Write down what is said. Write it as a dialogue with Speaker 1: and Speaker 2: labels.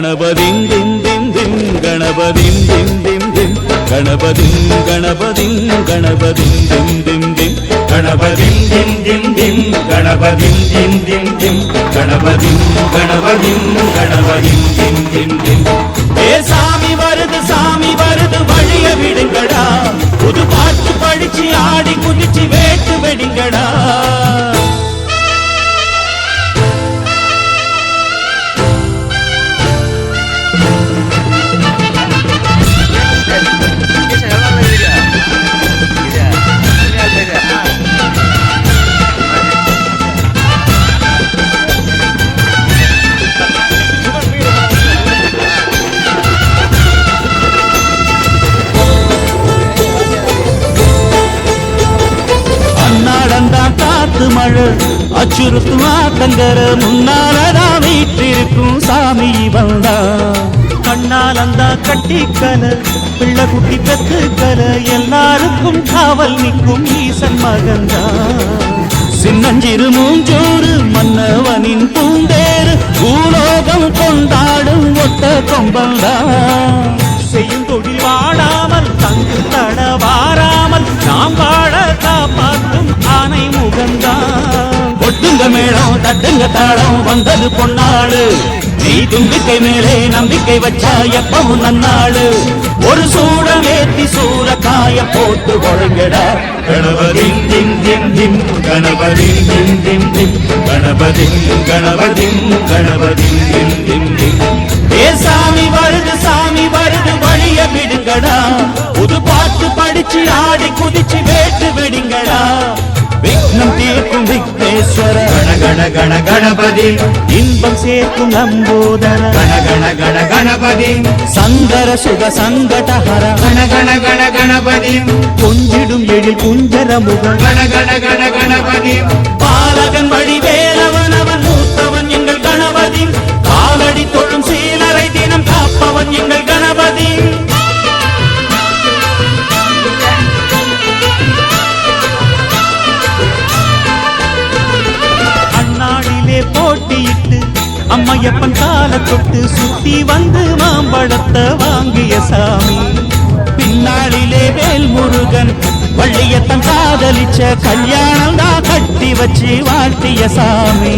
Speaker 1: கணபதிங் திம் திம் திம் கணபதிங் திம் திம் திம் கணபதிங் கணபதிங் கணபதிங் திம் திம் திம்
Speaker 2: கணபதிம் திம் திம் திம் கணபதிம் திம் திம் திம் கணபதிம் கணபதிம் கணபதிம் திம் திம் திம்
Speaker 1: ஏ சாமி வருது சாமி வருது வழிய விடு காத்து மழை. அச்சுறுத்துமா தங்கர முன்னாலதான் வீற்றிருக்கும் சாமி வந்தா கண்ணால் அந்த கட்டிக்கல பிள்ளை குட்டி பெத்துக்கல எல்லாருக்கும் காவல் நிற்கும் ஈசன் மகந்தா சின்னஞ்சிறு மூஞ்சோறு மன்னவனின் பூந்தேறு பூலோகம் கொண்டாடும் ஒட்ட கொம்பந்தா தாளம் வந்தது பொன்னாளு. நீ தும்பிக்கை மேலே நம்பிக்கை வச்சா எப்பவும் நன்னாளு. ஒரு சூடம் ஏத்தி சூறக்காய போட்டு ஒழுங்கடா.
Speaker 2: கணபதிம் திம் திம் திம் கணபதிம் திம் திம் திம் கணபதிம் கணபதிம் கணபதிம் திம் திம் திம்
Speaker 1: ஏ விக்னேஸ்வர
Speaker 2: கண கண கண கணபதி.
Speaker 1: இன்பம் சேர்க்கும் நம்போதர.
Speaker 2: கண கண கண கணபதி.
Speaker 1: சங்கர சுக சங்கடஹர
Speaker 2: கண கண கண கணபதி.
Speaker 1: கொஞ்சிடும் எழில் குஞ்சர முகம்.
Speaker 2: கண கண கண கணபதி.
Speaker 1: பாலகன் வழி வேலவன் அவன் மூத்தவன் எங்கள் கணபதி. காலடி தொழும் சீலரை தினம் காப்பவன் எங்கள் கணபதி. அம்மையப்பன் கால தொட்டு சுத்தி வந்து மாம்பழத்தை வாங்கிய சாமி. பின்னாளிலே வேல் முருகன் வள்ளியத்தன் காதலிச்ச கல்யாணம் தான் கட்டி வச்சு வாழ்த்திய சாமி.